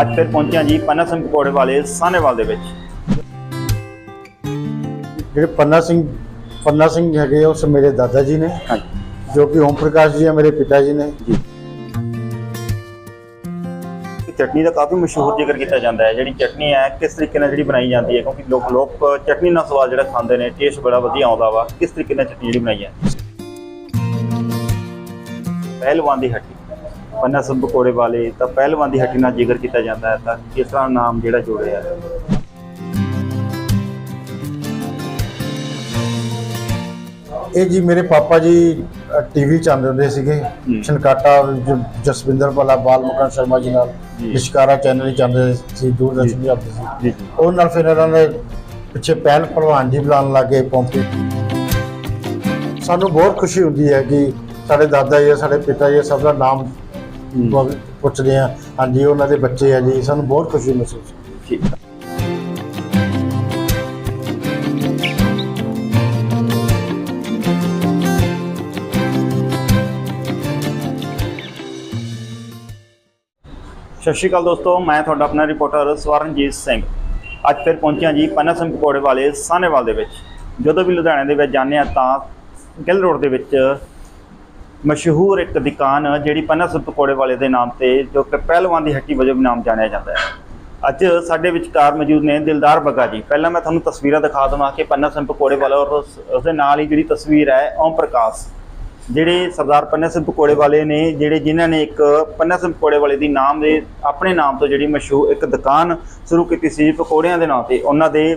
ਅੱਜ ਫਿਰ ਪਹੁੰਚਿਆ ਜੀ ਪੰਨਾ ਸਿੰਘ ਪਕੌੜੇ ਵਾਲੇ ਸਾਹਨੇਵਾਲ ਦੇ ਵਿੱਚ। ਜਿਹੜੇ ਪੰਨਾ ਸਿੰਘ ਪੰਨਾ ਸਿੰਘ ਹੈਗੇ ਉਸ ਮੇਰੇ ਦਾਦਾ ਜੀ ਨੇ ਜੋ ਕਿ ਓਮ ਪ੍ਰਕਾਸ਼ ਜੀ ਆ ਮੇਰੇ ਪਿਤਾ ਜੀ ਨੇ। ਜੀ। ਚਟਨੀ ਦਾ ਕਾਫੀ ਮਸ਼ਹੂਰ ਜ਼ਿਕਰ ਕੀਤਾ ਜਾਂਦਾ ਹੈ। ਜਿਹੜੀ ਚਟਨੀ ਹੈ ਕਿਸ ਤਰੀਕੇ ਨਾਲ ਜਿਹੜੀ ਬਣਾਈ ਜਾਂਦੀ ਹੈ? ਕਿਉਂਕਿ ਲੋਕ ਲੋਕ ਚਟਨੀ ਨਾਲ ਸਵਾਦ ਜਿਹੜਾ ਖਾਂਦੇ ਨੇ ਟੇਸਟ ਬੜਾ ਵਧੀਆ ਆਉਂਦਾ ਵਾ। ਕਿਸ ਤਰੀਕੇ ਨਾਲ ਚਟਨੀ ਜਿਹੜੀ ਬਣਾਈ ਹੈ? ਪਹਿਲਵਾਨ ਦੀ ਹੱਟੀ। ਪੰਨਾ ਸਿੰਘ ਪਕੌੜੇ ਵਾਲੇ ਤਾਂ ਪਹਿਲਵਾਨ ਦੀ ਹੱਟੀ ਨਾਲ ਜ਼ਿਕਰ ਕੀਤਾ ਜਾਂਦਾ ਹੈ ਤਾਂ ਕਿਸ ਤਰ੍ਹਾਂ ਨਾਮ ਜਿਹੜਾ ਜੋੜਿਆ ਹੈ ਇਹ ਜੀ ਮੇਰੇ ਪਾਪਾ ਜੀ ਟੀਵੀ ਚਾਹੁੰਦੇ ਹੁੰਦੇ ਸੀਗੇ। ਛਨਕਾਟਾ ਜ- ਜਸਵਿੰਦਰ ਭਲਾ ਬਾਲ ਮੁਕਨ ਸ਼ਰਮਾ ਜੀ ਨਾਲ ਜੀ। ਲਿਸ਼ਕਾਰਾ ਚੈਨਲ ਹੀ ਚਾਹੁੰਦੇ ਸੀ ਦੂਰਦਰਸ਼ਨ ਵੀ ਆਉਂਦੇ ਸੀ ਜੀ ਜੀ ਉਹ ਨਾਲ ਫਿਰ ਇਹਨਾਂ ਨੇ ਪਿੱਛੇ ਪਹਿਲ ਭਲਵਾਨ ਜੀ ਬੁਲਾਉਣ ਲੱਗੇ ਪੌਂਪੀ ਸਾਨੂੰ ਬਹੁਤ ਖੁਸ਼ੀ ਹੁੰਦੀ ਹੈ ਕਿ ਸਾਡੇ ਦਾਦਾ ਜੀ ਆ, ਸਾਡੇ ਪਿਤਾ ਜੀ ਸਭ ਦਾ ਨਾਮ। ਪੁੱਛਦੇ ਆ ਹਾਂਜੀ ਉਹਨਾਂ ਦੇ ਬੱਚੇ ਆ ਜੀ ਸਾਨੂੰ ਬਹੁਤ ਖੁਸ਼ੀ ਮਹਿਸੂਸ ਠੀਕ। ਸਤਿ ਸ਼੍ਰੀ ਅਕਾਲ ਦੋਸਤੋ ਮੈਂ ਤੁਹਾਡਾ ਆਪਣਾ ਰਿਪੋਰਟਰ ਸਵਰਨਜੀਤ ਸਿੰਘ। ਅੱਜ ਫਿਰ ਪਹੁੰਚਿਆ ਜੀ ਪੰਨਾ ਸਿੰਘ ਪਕੌੜੇ ਵਾਲੇ ਸਾਹਨੇਵਾਲ ਦੇ ਵਿੱਚ। ਜਦੋਂ ਵੀ ਲੁਧਿਆਣੇ ਦੇ ਵਿੱਚ ਜਾਂਦੇ ਆ ਤਾਂ ਗਿੱਲ ਰੋਡ ਦੇ ਵਿੱਚ ਮਸ਼ਹੂਰ ਇੱਕ ਦੁਕਾਨ ਜਿਹੜੀ ਪੰਨਾ ਸਿੰਘ ਪਕੌੜੇ ਵਾਲੇ ਦੇ ਨਾਮ ਤੇ, ਜੋ ਕਿ ਪਹਿਲਵਾਨ ਦੀ ਹੱਟੀ ਵਜੋਂ ਵੀ ਨਾਮ ਜਾਣਿਆ ਜਾਂਦਾ ਹੈ। ਅੱਜ ਸਾਡੇ ਵਿਚਕਾਰ ਮੌਜੂਦ ਨੇ ਦਿਲਦਾਰ ਬੱਗਾ ਜੀ। ਪਹਿਲਾਂ ਮੈਂ ਤੁਹਾਨੂੰ ਤਸਵੀਰਾਂ ਦਿਖਾ ਦਵਾਂ ਕਿ ਪੰਨਾ ਸਿੰਘ ਪਕੌੜੇ ਵਾਲਾ ਔਰ ਉਸ ਦੇ ਨਾਲ ਹੀ ਜਿਹੜੀ ਤਸਵੀਰ ਹੈ, ਓਮ ਪ੍ਰਕਾਸ਼। ਜਿਹੜੇ ਸਰਦਾਰ ਪੰਨਾ ਸਿੰਘ ਪਕੌੜੇ ਵਾਲੇ ਨੇ, ਜਿਹੜੇ ਜਿਨ੍ਹਾਂ ਨੇ ਇੱਕ ਪੰਨਾ ਸਿੰਘ ਪਕੌੜੇ ਵਾਲੇ ਦੀ ਨਾਮ ਦੇ, ਆਪਣੇ ਨਾਮ ਤੋਂ ਜਿਹੜੀ ਮਸ਼ਹੂਰ ਇੱਕ ਦੁਕਾਨ ਸ਼ੁਰੂ ਕੀਤੀ ਸੀ ਪਕੌੜਿਆਂ ਦੇ ਨਾਮ ਤੇ, ਉਹਨਾਂ ਦੇ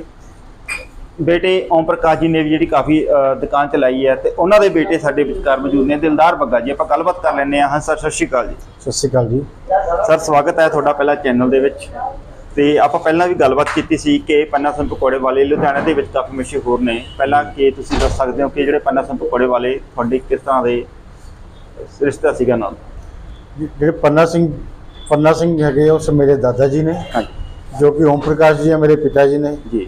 ਬੇਟੇ ਓਮ ਪ੍ਰਕਾਸ਼ ਜੀ ਨੇ ਵੀ ਜਿਹੜੀ ਕਾਫੀ ਦੁਕਾਨ ਚਲਾਈ ਹੈ ਤੇ ਉਹਨਾਂ ਦੇ ਬੇਟੇ ਸਾਡੇ ਵਿਚਕਾਰ ਮੌਜੂਦ ਨੇ ਦਿਲਦਾਰ ਬੱਗਾ ਜੀ। ਆਪਾਂ ਗੱਲਬਾਤ ਕਰ ਲੈਂਦੇ ਹਾਂ। ਹਾਂ ਸਰ ਸਤਿ ਸ਼੍ਰੀ ਅਕਾਲ ਜੀ। ਸਤਿ ਸ਼੍ਰੀ ਅਕਾਲ ਜੀ। ਸਰ ਸਵਾਗਤ ਹੈ ਤੁਹਾਡਾ ਪਹਿਲਾ ਚੈਨਲ ਦੇ ਵਿੱਚ। ਤੇ ਆਪਾਂ ਪਹਿਲਾਂ ਵੀ ਗੱਲਬਾਤ ਕੀਤੀ ਸੀ ਕਿ ਪੰਨਾ ਸਿੰਘ ਪਕੌੜੇ ਵਾਲੇ ਲੁਧਿਆਣਾ ਦੇ ਵਿੱਚ ਕਾਫੀ ਮਸ਼ਹੂਰ ਨੇ। ਪਹਿਲਾਂ ਕਿ ਤੁਸੀਂ ਦੱਸ ਸਕਦੇ ਹੋ ਕਿ ਜਿਹੜੇ ਪੰਨਾ ਸਿੰਘ ਪਕੌੜੇ ਵਾਲੇ ਤੁਹਾਡੇ ਕਿਸ ਤਰ੍ਹਾਂ ਦੇ ਰਿਸ਼ਤਾ ਸੀਗਾ ਨਾਲ? ਜਿਹੜੇ ਪੰਨਾ ਸਿੰਘ ਪੰਨਾ ਸਿੰਘ ਹੈਗੇ ਉਸ ਮੇਰੇ ਦਾਦਾ ਜੀ ਨੇ ਹਾਂਜੀ। ਜੋ ਕਿ ਓਮ ਪ੍ਰਕਾਸ਼ ਜੀ ਆ ਮੇਰੇ ਪਿਤਾ ਜੀ ਨੇ। ਜੀ।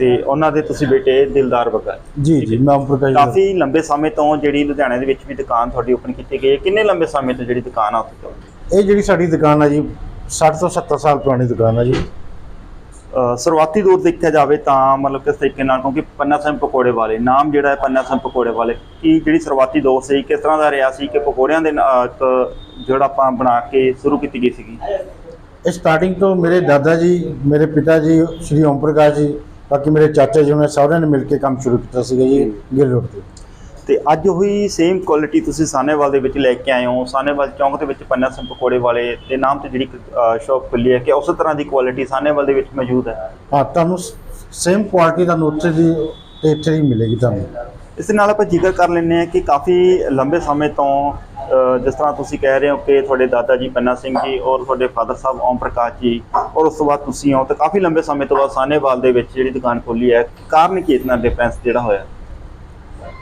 ਤੇ ਉਹਨਾਂ ਦੇ ਤੁਸੀਂ ਬੇਟੇ ਦਿਲਦਾਰ ਬੱਗਾ ਜੀ ਜੀ ਮੈਂ ਓਮ ਪ੍ਰਕਾਸ਼ ਕਾਫੀ ਲੰਬੇ ਸਮੇਂ ਤੋਂ ਜਿਹੜੀ ਲੁਧਿਆਣੇ ਦੇ ਵਿੱਚ ਵੀ ਦੁਕਾਨ ਤੁਹਾਡੀ ਓਪਨ ਕੀਤੀ ਗਈ ਹੈ। ਕਿੰਨੇ ਲੰਬੇ ਸਮੇਂ ਤੋਂ ਜਿਹੜੀ ਦੁਕਾਨ ਆ ਉੱਥੇ ਚੱਲਦੀ ਇਹ ਜਿਹੜੀ ਸਾਡੀ ਦੁਕਾਨ ਆ ਜੀ 60 ਤੋਂ 70 ਸਾਲ ਪੁਰਾਣੀ ਦੁਕਾਨ ਆ ਜੀ। ਸ਼ੁਰੂਆਤੀ ਦੌਰ ਦੇਖਿਆ ਜਾਵੇ ਤਾਂ ਮਤਲਬ ਕਿਸ ਤਰੀਕੇ ਨਾਲ ਕਿਉਂਕਿ ਪੰਨਾ ਸਿੰਘ ਪਕੌੜੇ ਵਾਲੇ ਨਾਮ ਜਿਹੜਾ ਹੈ ਪੰਨਾ ਸਿੰਘ ਪਕੌੜੇ ਵਾਲੇ ਕੀ ਜਿਹੜੀ ਸ਼ੁਰੂਆਤੀ ਦੌਰ ਸੀ ਕਿਸ ਤਰ੍ਹਾਂ ਦਾ ਰਿਹਾ ਸੀ ਕਿ ਪਕੌੜਿਆਂ ਦੇ ਜਿਹੜਾ ਆਪਾਂ ਬਣਾ ਕੇ ਸ਼ੁਰੂ ਕੀਤੀ ਗਈ ਸੀਗੀ? ਇਹ ਸਟਾਰਟਿੰਗ ਤੋਂ ਮੇਰੇ ਦਾਦਾ ਜੀ ਮੇਰੇ ਪਿਤਾ ਜੀ ਸ਼੍ਰੀ ਓਮ ਪ੍ਰਕਾਸ਼ ਜੀ ਬਾਕੀ ਮੇਰੇ ਚਾਚਾ ਜੀ ਉਹਨਾਂ ਸਾਰਿਆਂ ਨੇ ਮਿਲ ਕੇ ਕੰਮ ਸ਼ੁਰੂ ਕੀਤਾ ਸੀਗਾ ਜੀ ਗਿੱਲ ਰੋਡ ਤੇ। ਤੇ ਅੱਜ ਉਹੀ ਸੇਮ ਕੁਆਲਿਟੀ ਤੁਸੀਂ ਸਾਨੇਵਾਲ ਦੇ ਵਿੱਚ ਲੈ ਕੇ ਆਏ ਹੋ ਸਾਨੇਵਾਲ ਚੌਂਕ ਦੇ ਵਿੱਚ ਪੰਨਾ ਸਿੰਘ ਪਕੌੜੇ ਵਾਲੇ ਦੇ ਨਾਮ ਤੇ ਜਿਹੜੀ ਸ਼ਾਪ ਖੁੱਲੀ ਹੈ ਕਿ ਉਸੇ ਤਰ੍ਹਾਂ ਦੀ ਕੁਆਲਿਟੀ ਸਾਨੇਵਾਲ ਦੇ ਵਿੱਚ ਮੌਜੂਦ ਹੈ? ਹਾਂ ਤੁਹਾਨੂੰ ਸੇਮ ਕੁਆਲਿਟੀ ਤੁਹਾਨੂੰ ਉੱਥੇ ਦੀ ਤੇ ਇੱਥੇ ਹੀ ਮਿਲੇਗੀ ਤੁਹਾਨੂੰ। ਇਸ ਦੇ ਨਾਲ ਆਪਾਂ ਜ਼ਿਕਰ ਕਰ ਲੈਂਦੇ ਹਾਂ ਕਿ ਕਾਫੀ ਲੰਬੇ ਸਮੇਂ ਤੋਂ ਜਿਸ ਤਰ੍ਹਾਂ ਤੁਸੀਂ ਕਹਿ ਰਹੇ ਹੋ ਕਿ ਤੁਹਾਡੇ ਦਾਦਾ ਜੀ ਪੰਨਾ ਸਿੰਘ ਜੀ ਔਰ ਤੁਹਾਡੇ ਫਾਦਰ ਸਾਹਿਬ ਓਮ ਪ੍ਰਕਾਸ਼ ਜੀ ਔਰ ਉਸ ਤੋਂ ਬਾਅਦ ਤੁਸੀਂ ਹੋ ਤਾਂ ਕਾਫੀ ਲੰਬੇ ਸਮੇਂ ਤੋਂ ਬਾਅਦ ਸਾਨੇਵਾਲ ਦੇ ਵਿੱਚ ਜਿਹੜੀ ਦੁਕਾਨ ਖੋਲੀ ਹੈ ਕਾਰਨ ਕੀ ਇਤਨਾ ਡਿਫਰੈਂਸ ਜਿਹੜਾ ਹੋਇਆ?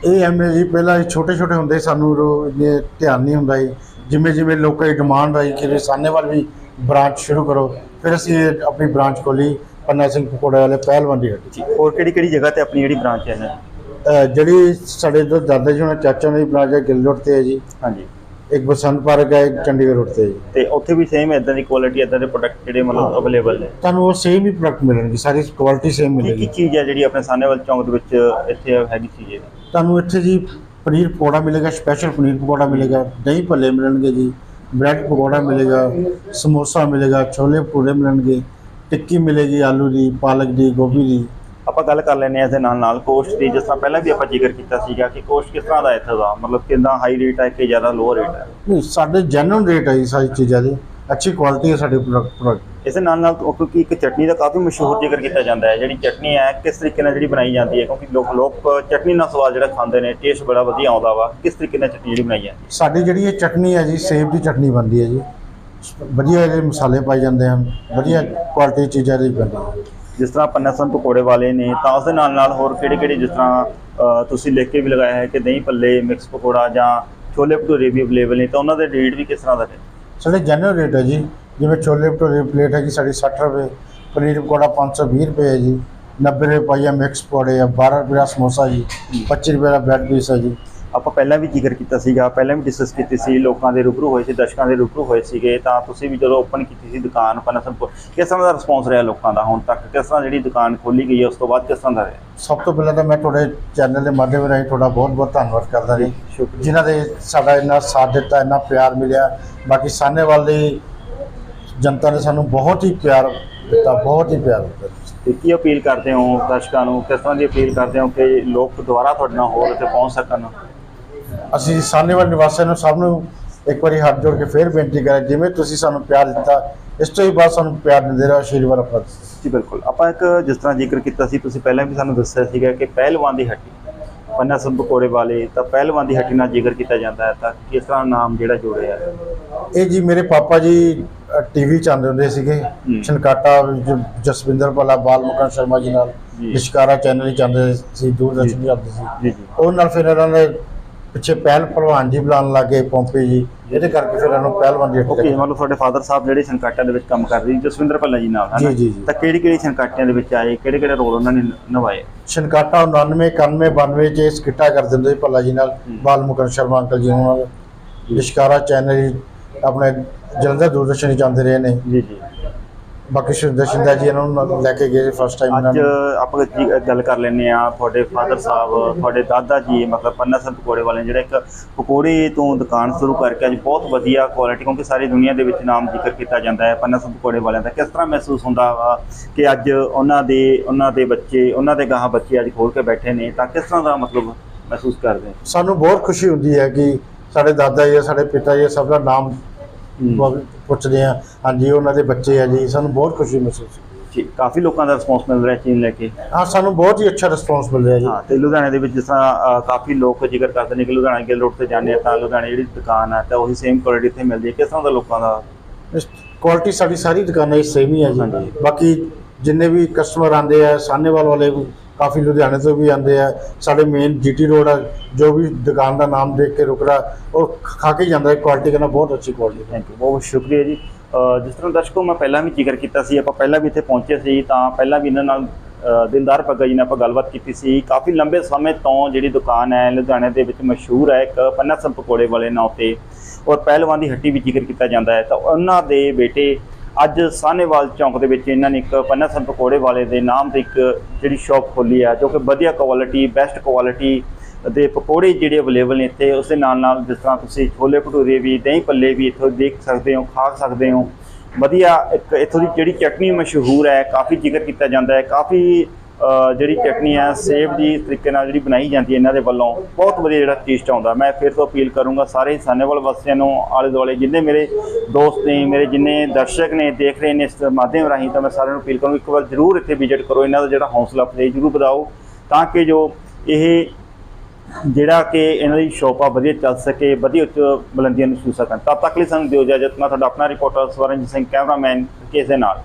ਇਹ ਐਮਏ ਜੀ ਪਹਿਲਾਂ ਛੋਟੇ ਛੋਟੇ ਹੁੰਦੇ ਸਾਨੂੰ ਇੰਨੇ ਧਿਆਨ ਨਹੀਂ ਹੁੰਦਾ ਸੀ। ਜਿਵੇਂ ਜਿਵੇਂ ਲੋਕਾਂ ਦੀ ਡਿਮਾਂਡ ਆਈ ਕਿ ਵੀ ਸਾਹਨੇਵਾਲ ਵੀ ਬ੍ਰਾਂਚ ਸ਼ੁਰੂ ਕਰੋ ਫਿਰ ਅਸੀਂ ਇਹ ਆਪਣੀ ਬ੍ਰਾਂਚ ਖੋਲੀ ਪੰਨਾ ਸਿੰਘ ਪਕੌੜੇ ਵਾਲੇ ਪਹਿਲਵਾਨ ਦੀ ਹੱਟੀ। ਜੀ ਔਰ ਕਿਹੜੀ ਕਿਹੜੀ ਜਗ੍ਹਾ ਤੇ ਆਪਣੀ ਜਿਹੜੀ ਬ੍ਰਾਂਚ ਹੈ ਨਾ ਜਿਹੜੀ ਸਾਡੇ ਦਾਦਾ ਜੀ ਉਹਨਾਂ ਚਾਚਾ ਨੇ ਬ੍ਰਾਂਚ ਹੈ ਗਿੱਲ ਰੋਡ ਤੇ ਹੈ ਜੀ। ਹਾਂਜੀ। ਇੱਕ ਬਸੰਤ ਪਾਰਕ ਹੈ ਇੱਕ ਚੰਡੀਗੜ੍ਹ ਰੋਡ ਤੇ। ਜੀ ਤੇ ਉੱਥੇ ਵੀ ਸੇਮ ਇਦਾਂ ਦੀ ਕੁਆਲਿਟੀ ਇਦਾਂ ਦੇ ਪ੍ਰੋਡਕਟ ਜਿਹੜੇ ਮਤਲਬ। ਅਵੇਲੇਬਲ ਨੇ? ਤੁਹਾਨੂੰ ਉਹ ਸੇਮ ਹੀ ਪ੍ਰੋਡਕਟ ਮਿਲਣਗੇ ਸਾਰੀ ਕੁਆਲਿਟੀ ਸੇਮ ਕੀ ਕੀ ਮਿਲੇਗੀ ਚੀਜ਼ ਹੈ ਜਿਹੜੀ ਆਪਣੇ ਸਾਨੇਵਾਲ ਚੌਂਕ ਦੇ ਵਿੱਚ ਇੱਥੇ ਹੈਗੀ ਚੀਜ਼ ਹੈ ਤੁਹਾਨੂੰ ਇੱਥੇ ਜੀ ਪਨੀਰ ਪਕੌੜਾ ਮਿਲੇਗਾ ਸਪੈਸ਼ਲ ਪਨੀਰ ਪਕੌੜਾ ਮਿਲੇਗਾ ਦਹੀਂ ਭੱਲੇ ਮਿਲਣਗੇ ਜੀ ਬ੍ਰੈਡ ਪਕੌੜਾ ਮਿਲੇਗਾ ਸਮੋਸਾ ਮਿਲੇਗਾ ਛੋਲੇ ਭਟੂਰੇ ਮਿਲਣਗੇ ਟਿੱਕੀ ਮਿਲੇਗੀ ਆਲੂ ਦੀ ਪਾਲਕ ਦੀ ਗੋਭੀ ਦੀ। ਆਪਾਂ ਗੱਲ ਕਰ ਲੈਂਦੇ ਹਾਂ ਇਸ ਦੇ ਨਾਲ ਨਾਲ ਕੋਸਟ ਦੀ ਜਿਸ ਤਰ੍ਹਾਂ ਪਹਿਲਾਂ ਵੀ ਆਪਾਂ ਜ਼ਿਕਰ ਕੀਤਾ ਸੀਗਾ ਕਿ ਕੋਸਟ ਕਿਸ ਤਰ੍ਹਾਂ ਦਾ ਇੱਥੇ ਦਾ ਮਤਲਬ ਕਿੰਨਾ ਹਾਈ ਰੇਟ ਹੈ ਕਿ ਜ਼ਿਆਦਾ ਲੋਅ ਰੇਟ ਹੈ ਨਹੀਂ ਸਾਡੇ ਜੈਨੂਨ ਰੇਟ ਹੈ ਜੀ ਸਾਰੀ ਚੀਜ਼ਾਂ ਦੀ। ਅੱਛੀ ਕੁਆਲਿਟੀ ਹੈ ਸਾਡੇ ਪ੍ਰੋਡਕਟ ਇਸ ਦੇ ਨਾਲ ਨਾਲ ਕਿਉਂਕਿ ਇੱਕ ਚਟਨੀ ਦਾ ਕਾਫੀ ਮਸ਼ਹੂਰ ਜ਼ਿਕਰ ਕੀਤਾ ਜਾਂਦਾ ਹੈ ਜਿਹੜੀ ਚਟਨੀ ਹੈ ਕਿਸ ਤਰੀਕੇ ਨਾਲ ਜਿਹੜੀ ਬਣਾਈ ਜਾਂਦੀ ਹੈ ਕਿਉਂਕਿ ਲੋਕ ਲੋਕ ਚਟਨੀ ਨਾਲ ਸਵਾਦ ਜਿਹੜਾ ਖਾਂਦੇ ਨੇ ਟੇਸਟ ਬੜਾ ਵਧੀਆ ਆਉਂਦਾ ਵਾ ਕਿਸ ਤਰੀਕੇ ਨਾਲ ਚਟਨੀ ਜਿਹੜੀ ਬਣਾਈ ਜਾਂਦੀ ਹੈ? ਸਾਡੀ ਜਿਹੜੀ ਇਹ ਚਟਨੀ ਹੈ ਜੀ ਸੇਬ ਦੀ ਚਟਨੀ ਬਣਦੀ ਹੈ ਜੀ। ਵਧੀਆ ਇਹਦੇ ਮਸਾਲੇ ਪਾਏ ਜਾਂਦੇ ਹਨ ਵਧੀਆ ਕੁਆਲਿਟੀ ਚੀਜ਼ਾਂ ਦੀ ਬਣਦੀ ਹੈ। ਜਿਸ ਤਰ੍ਹਾਂ ਪੰਨਾ ਸਿੰਘ ਪਕੌੜੇ ਵਾਲੇ ਨੇ, ਤਾਂ ਉਸ ਦੇ ਨਾਲ ਨਾਲ ਹੋਰ ਕਿਹੜੇ ਕਿਹੜੇ ਜਿਸ ਤਰ੍ਹਾਂ ਤੁਸੀਂ ਲਿਖ ਕੇ ਵੀ ਲਗਾਇਆ ਹੈ ਕਿ ਦਹੀਂ ਪੱਲੇ ਮਿਕਸ ਪਕੌੜਾ ਜਾਂ ਛੋਲੇ ਭਟੂਰੇ ਵੀ ਅਵੇਲੇਬਲ ਨੇ, ਤਾਂ ਉਹਨਾਂ ਦੇ ਰੇਟ ਵੀ ਕਿਸ ਤਰ੍ਹਾਂ ਦਾ ਨੇ? ਸਾਡੇ ਜੈਨੂਨ ਰੇਟ ਹੈ ਜੀ, ਜਿਵੇਂ ਛੋਲੇ ਭਟੂਰੇ ਪਲੇਟ ਹੈਗੀ ਸਾਡੀ 60 ਰੁਪਏ, ਪਨੀਰ ਪਕੌੜਾ 520 ਰੁਪਏ ਹੈ ਜੀ 90 ਰੁਪਏ ਪਾਈਆ ਮਿਕਸ ਪਕੌੜੇ ਆ 12 ਰੁਪਏ ਦਾ ਸਮੋਸਾ ਜੀ 25 ਰੁਪਏ ਦਾ ਬ੍ਰੈਡ ਪੀਸ ਹੈ ਜੀ। ਆਪਾਂ ਪਹਿਲਾਂ ਵੀ ਜ਼ਿਕਰ ਕੀਤਾ ਸੀਗਾ ਪਹਿਲਾਂ ਵੀ ਡਿਸਕਸ ਕੀਤੀ ਸੀ ਲੋਕਾਂ ਦੇ ਰੂਬਰੂ ਹੋਏ ਸੀ ਦਰਸ਼ਕਾਂ ਦੇ ਰੂਬਰੂ ਹੋਏ ਸੀਗੇ ਤਾਂ ਤੁਸੀਂ ਵੀ ਜਦੋਂ ਓਪਨ ਕੀਤੀ ਸੀ ਦੁਕਾਨ ਪਨਸਨਪੁਰ ਕਿਸ ਤਰ੍ਹਾਂ ਦਾ ਰਿਸਪੌਂਸ ਰਿਹਾ ਲੋਕਾਂ ਦਾ ਹੁਣ ਤੱਕ? ਕਿਸ ਤਰ੍ਹਾਂ ਜਿਹੜੀ ਦੁਕਾਨ ਖੋਲੀ ਗਈ ਹੈ ਉਸ ਤੋਂ ਬਾਅਦ ਕਿਸ ਤਰ੍ਹਾਂ ਦਾ ਰਿਹਾ? ਸਭ ਤੋਂ ਪਹਿਲਾਂ ਤਾਂ ਮੈਂ ਤੁਹਾਡੇ ਚੈਨਲ ਦੇ ਮਾਧਿਅਮ ਰਾਹੀਂ ਤੁਹਾਡਾ ਬਹੁਤ ਬਹੁਤ ਧੰਨਵਾਦ ਕਰਦਾ ਜੀ। ਜਿਨ੍ਹਾਂ ਦੇ ਸਾਡਾ ਇੰਨਾ ਸਾਥ ਦਿੱਤਾ ਇੰਨਾ ਪਿਆਰ ਮਿਲਿਆ। ਬਾਕੀ ਸਾਹਨੇਵਾਲ ਦੀ ਜਨਤਾ ਨੇ ਸਾਨੂੰ ਬਹੁਤ ਹੀ ਪਿਆਰ ਦਿੱਤਾ ਬਹੁਤ ਹੀ ਪਿਆਰ ਦਿੱਤਾ। ਤੇ ਕੀ ਅਪੀਲ ਕਰਦੇ ਹੋ ਦਰਸ਼ਕਾਂ ਨੂੰ? ਕਿਸ ਤਰ੍ਹਾਂ ਦੀ ਅਪੀਲ ਕਰਦੇ ਹੋ ਕਿ ਲੋਕ ਦੁਬਾਰਾ ਤੁਹਾਡੇ ਨਾਲ ਹੋਰ ਉੱਤੇ ਪਹੁੰਚ ਸਕਣ? ਅਸੀਂ ਸਾਹਨੇਵਾਲ ਨਿਵਾਸੀਆਂ ਨੂੰ ਸਭ ਨੂੰ ਇੱਕ ਵਾਰੀ ਹੱਥ ਜੋੜ ਕੇ ਫੇਰ ਬੇਨਤੀ ਕਰਾਂ ਜਿਵੇਂ ਤੁਸੀਂ ਸਾਨੂੰ ਪਿਆਰ ਦਿੱਤਾ ਇਸ ਤੋਂ ਹੀ ਬਾਅਦ ਸਾਨੂੰ ਪਿਆਰ ਦਿੰਦੇ ਰਹੋ ਆਸ਼ੀਰਵਾਦ ਆਪਣਾ ਜੀ ਬਿਲਕੁਲ ਆਪਾਂ ਇੱਕ ਜਿਸ ਤਰ੍ਹਾਂ ਜ਼ਿਕਰ ਕੀਤਾ ਸੀ ਤੁਸੀਂ ਪਹਿਲਾਂ ਵੀ ਸਾਨੂੰ ਦੱਸਿਆ ਸੀਗਾ ਕਿ ਪਹਿਲਵਾਨ ਦੀ ਹੱਟੀ ਪੰਨਾ ਸਿੰਘ ਪਕੌੜੇ ਵਾਲੇ ਤਾਂ ਪਹਿਲਵਾਨ ਦੀ ਹੱਟੀ ਨਾਲ ਜ਼ਿਕਰ ਕੀਤਾ ਜਾਂਦਾ ਹੈ ਤਾਂ ਕਿਸ ਤਰ੍ਹਾਂ ਨਾਮ ਜਿਹੜਾ ਜੁੜਿਆ ਹੈ ਇਹ ਜੀ ਮੇਰੇ ਪਾਪਾ ਜੀ ਟੀਵੀ ਚਾਹੁੰਦੇ ਹੁੰਦੇ ਸੀਗੇ ਹੂੰ। ਛਨਕਾਟਾ ਜਸਵਿੰਦਰ ਭਲਾ ਬਾਲ ਮੁਕਨ ਸ਼ਰਮਾ ਜੀ ਨਾਲ ਜੀ। ਚੈਨਲ ਹੀ ਚਾਹੁੰਦੇ ਸੀ ਦੂਰਦਰਸ਼ਨ ਜੀ। ਜਾਂਦੇ ਸੀ ਜੀ ਜੀ ਉਹ ਨਾਲ ਫਿਰ ਇਹਨਾਂ ਨੇ ਪਿੱਛੇ ਪਹਿਲ ਪਹਿਲਵਾਨ ਜੀ ਬੁਲਾਉਣ ਲੱਗੇ ਪੌਂਪੇ ਜੀ ਇਹਦੇ ਕਰਕੇ ਫਿਰ ਇਹਨਾਂ ਨੂੰ ਪਹਿਲਵਾਨ ਜੀ ਓਕੇ ਮਤਲਬ ਤੁਹਾਡੇ ਫਾਦਰ ਸਾਹਿਬ ਜਿਹੜੇ ਸੰਕਾਟਾਂ ਦੇ ਵਿੱਚ ਕੰਮ ਕਰਦੇ ਸੀ ਜਸਵਿੰਦਰ ਭੱਲਾ ਜੀ ਨਾਲ ਹਨਾ। ਤਾਂ ਕਿਹੜੀ ਕਿਹੜੀ ਸੰਕਾਟਾਂ ਦੇ ਵਿੱਚ ਆਏ ਕਿਹੜੇ ਕਿਹੜੇ ਰੋਲ ਉਹਨਾਂ ਨੇ ਨਿਭਾਏ? ਛਨਕਾਟਾ 99 91 92 ਚ ਸਕਿੱਟਾ ਕਰ ਦਿੰਦੇ ਸੀ ਭੱਲਾ ਜੀ ਨਾਲ ਹੂੰ। ਬਾਲ ਮੁਕਨ ਸ਼ਰਮਾ ਅੰਕਲ ਜੀ ਨਾਲ। ਲਿਸ਼ਕਾਰਾ ਚੈਨਲ ਆਪਣੇ ਜਲੰਧਰ ਦੂਰਦਰਸ਼ਨ ਜਾਂਦੇ ਰਹੇ ਨੇ। ਜੀ ਜੀ। ਬਾਕੀ ਸੁਰਿੰਦਰ ਸ਼ਿੰਦਾ ਜੀ ਇਹਨਾਂ ਨੂੰ ਲੈ ਕੇ ਗਏ ਫਸਟ ਟਾਈਮ ਅੱਜ ਆਪਾਂ ਜੀ- ਗੱਲ ਕਰ ਲੈਂਦੇ ਆ ਤੁਹਾਡੇ ਫਾਦਰ ਸਾਹਿਬ ਤੁਹਾਡੇ ਦਾਦਾ ਜੀ ਮਤਲਬ ਪੰਨਾ ਸਿੰਘ ਪਕੌੜੇ ਵਾਲੇ ਜਿਹੜੇ ਇੱਕ ਪਕੌੜੇ ਤੋਂ ਦੁਕਾਨ ਸ਼ੁਰੂ ਕਰਕੇ ਅੱਜ ਬਹੁਤ ਵਧੀਆ ਕੁਆਲਿਟੀ ਕਿਉਂਕਿ ਸਾਰੀ ਦੁਨੀਆ ਦੇ ਵਿੱਚ ਨਾਮ ਜ਼ਿਕਰ ਕੀਤਾ ਜਾਂਦਾ ਹੈ ਪੰਨਾ ਸਿੰਘ ਪਕੌੜੇ ਵਾਲਿਆਂ ਦਾ ਕਿਸ ਤਰ੍ਹਾਂ ਮਹਿਸੂਸ ਹੁੰਦਾ ਵਾ ਕਿ ਅੱਜ ਉਹਨਾਂ ਦੇ ਉਹਨਾਂ ਦੇ ਬੱਚੇ ਉਹਨਾਂ ਦੇ ਗਾਹਾਂ ਬੱਚੇ ਅੱਜ ਖੋਲ ਕੇ ਬੈਠੇ ਨੇ ਤਾਂ ਕਿਸ ਤਰ੍ਹਾਂ ਦਾ ਮਤਲਬ ਮਹਿਸੂਸ ਕਰਦੇ ਸਾਨੂੰ ਬਹੁਤ ਖੁਸ਼ੀ ਹੁੰਦੀ ਹੈ ਕਿ ਸਾਡੇ ਦਾਦਾ ਜੀ ਸਾਡੇ ਪਿਤਾ ਜੀ ਸਭ ਦਾ ਨਾਮ। ਪੁੱਛਦੇ ਆ ਹਾਂਜੀ ਉਹਨਾਂ ਦੇ ਬੱਚੇ ਆ ਜੀ ਸਾਨੂੰ ਬਹੁਤ ਖੁਸ਼ੀ ਮਹਿਸੂਸ ਜੀ ਕਾਫੀ ਲੋਕਾਂ ਦਾ ਰਿਸਪੌਂਸ ਮਿਲ ਰਿਹਾ ਚੀਨ ਲੈ ਕੇ। ਹੈ। ਸਾਨੂੰ ਬਹੁਤ ਹੀ ਅੱਛਾ ਰਿਸਪੌਂਸ ਮਿਲ ਰਿਹਾ ਜੀ। ਹਾਂ ਤੇ ਲੁਧਿਆਣੇ ਦੇ ਵਿੱਚ ਜਿਸ ਤਰ੍ਹਾਂ ਕਾਫੀ ਲੋਕ ਜ਼ਿਕਰ ਕਰਦੇ ਨੇ ਕਿ ਲੁਧਿਆਣਾ ਗਿੱਲ ਰੋਡ ਤੇ ਜਾਂਦੇ ਆ ਤਾਂ ਲੁਧਿਆਣੇ ਜਿਹੜੀ ਦੁਕਾਨ ਆ ਤਾਂ ਉਹੀ ਸੇਮ ਕੁਆਲਿਟੀ ਇੱਥੇ ਮਿਲਦੀ ਹੈ। ਕਿਸ ਤਰ੍ਹਾਂ ਦਾ ਲੋਕਾਂ ਦਾ? ਕੁਆਲਿਟੀ ਸਾਡੀ ਸਾਰੀ ਦੁਕਾਨਾਂ ਹੀ ਸੇਮ ਹੀ ਹੈ ਜੀ। ਬਾਕੀ ਜਿੰਨੇ ਵੀ ਕਸਟਮਰ ਆਉਂਦੇ ਆ ਸਾਹਨੇਵਾਲ ਵਾਲੇ ਕਾਫੀ ਲੁਧਿਆਣੇ ਤੋਂ ਵੀ ਆਉਂਦੇ ਆ। ਸਾਡੇ ਮੇਨ ਜੀਟੀ ਰੋਡ ਆ, ਜੋ ਵੀ ਦੁਕਾਨ ਦਾ ਨਾਮ ਦੇਖ ਕੇ ਰੁਕਦਾ, ਉਹ ਖਾ ਕੇ ਹੀ ਜਾਂਦਾ। ਹੈ ਕੁਆਲਿਟੀ ਕਹਿੰਦਾ ਬਹੁਤ ਅੱਛੀ ਕੁਆਲਿਟੀ ਥੈਂਕ ਯੂ ਬਹੁਤ ਬਹੁਤ ਸ਼ੁਕਰੀਆ ਜੀ। ਜਿਸ ਤਰ੍ਹਾਂ ਦਰਸ਼ਕੋ, ਮੈਂ ਪਹਿਲਾਂ ਵੀ ਜ਼ਿਕਰ ਕੀਤਾ ਸੀ, ਆਪਾਂ ਪਹਿਲਾਂ ਵੀ ਇੱਥੇ ਪਹੁੰਚੇ ਸੀ, ਤਾਂ ਪਹਿਲਾਂ ਵੀ ਇਹਨਾਂ ਨਾਲ ਦਿਲਦਾਰ ਪੱਗਾ ਜੀ ਨਾਲ ਆਪਾਂ ਗੱਲਬਾਤ ਕੀਤੀ ਸੀ। ਕਾਫੀ ਲੰਬੇ ਸਮੇਂ ਤੋਂ ਜਿਹੜੀ ਦੁਕਾਨ ਹੈ, ਲੁਧਿਆਣੇ ਦੇ ਵਿੱਚ ਮਸ਼ਹੂਰ ਹੈ, ਇੱਕ ਪੰਨਾ ਸਿੰਘ ਪਕੌੜੇ ਵਾਲੇ ਨਾਂ ਤੇ ਔਰ ਪਹਿਲਵਾਨ ਦੀ ਹੱਟੀ ਵੀ ਜ਼ਿਕਰ ਕੀਤਾ ਜਾਂਦਾ ਹੈ। ਤਾਂ ਉਹਨਾਂ ਦੇ ਬੇਟੇ ਅੱਜ ਸਾਹਨੇਵਾਲ ਚੌਂਕ ਦੇ ਵਿੱਚ ਇਹਨਾਂ ਨੇ ਇੱਕ ਪੰਨਾ ਸਿੰਘ ਪਕੌੜੇ ਵਾਲੇ ਦੇ ਨਾਮ ਤੇ ਇੱਕ ਜਿਹੜੀ ਸ਼ਾਪ ਖੋਲੀ ਆ, ਜੋ ਕਿ ਵਧੀਆ ਕੁਆਲਿਟੀ ਬੈਸਟ ਕੁਆਲਿਟੀ ਦੇ ਪਕੌੜੇ ਜਿਹੜੇ ਅਵੇਲੇਬਲ ਨੇ ਇੱਥੇ ਉਸ ਦੇ ਨਾਲ ਨਾਲ ਜਿਸ ਤਰ੍ਹਾਂ ਤੁਸੀਂ ਛੋਲੇ ਭਟੂਰੇ ਵੀ, ਦਹੀਂ ਭੱਲੇ ਵੀ ਇੱਥੋਂ ਦੇਖ ਸਕਦੇ ਹੋ, ਖਾ ਸਕਦੇ ਹੋ। ਵਧੀਆ ਇੱਕ ਇੱਥੋਂ ਦੀ ਜਿਹੜੀ ਚਟਨੀ ਮਸ਼ਹੂਰ ਹੈ, ਕਾਫੀ ਜ਼ਿਕਰ ਕੀਤਾ ਜਾਂਦਾ ਹੈ, ਕਾਫੀ ਜਿਹੜੀ ਚਟਨੀ ਆ ਸੇਬ ਦੀ ਤਰੀਕੇ ਨਾਲ ਜਿਹੜੀ ਬਣਾਈ ਜਾਂਦੀ ਹੈ ਇਹਨਾਂ ਦੇ ਵੱਲੋਂ, ਬਹੁਤ ਵਧੀਆ ਜਿਹੜਾ ਟੇਸਟ ਆਉਂਦਾ। ਮੈਂ ਫਿਰ ਤੋਂ ਅਪੀਲ ਕਰੂੰਗਾ ਸਾਰੇ ਸਾਨੇਵਾਲ ਵਾਸੀਆਂ ਨੂੰ, ਆਲੇ ਦੁਆਲੇ ਜਿੰਨੇ ਮੇਰੇ ਦੋਸਤ ਨੇ, ਮੇਰੇ ਜਿੰਨੇ ਦਰਸ਼ਕ ਨੇ, ਦੇਖ ਰਹੇ ਨੇ ਇਸ ਮਾਧਿਅਮ ਰਾਹੀਂ, ਤਾਂ ਮੈਂ ਸਾਰਿਆਂ ਨੂੰ ਅਪੀਲ ਕਰੂੰਗਾ ਇੱਕ ਵਾਰ ਜ਼ਰੂਰ ਇੱਥੇ ਵਿਜ਼ਿਟ ਕਰੋ। ਇਹਨਾਂ ਦਾ ਜਿਹੜਾ ਹੌਸਲਾ ਅਫਜ਼ਾਈ ਜ਼ਰੂਰ ਵਧਾਓ, ਤਾਂ ਕਿ ਜੋ ਇਹ ਜਿਹੜਾ ਕਿ ਇਹਨਾਂ ਦੀ ਸ਼ੋਪ ਆ ਵਧੀਆ ਚੱਲ ਸਕੇ, ਵਧੀਆ ਉੱਚ ਬੁਲੰਦੀਆਂ ਨੂੰ ਛੂ ਸਕਣ ਤਦ ਤੱਕ ਲਈ ਸਾਨੂੰ ਦਿਓ ਇਜਾਜ਼ਤ। ਮੈਂ ਤੁਹਾਡਾ ਆਪਣਾ ਰਿਪੋਰਟਰ ਸਵਰਨਜੀਤ ਸਿੰਘ ਕੈਮਰਾਮੈਨ ਕੇਸ ਦੇ ਨਾਲ।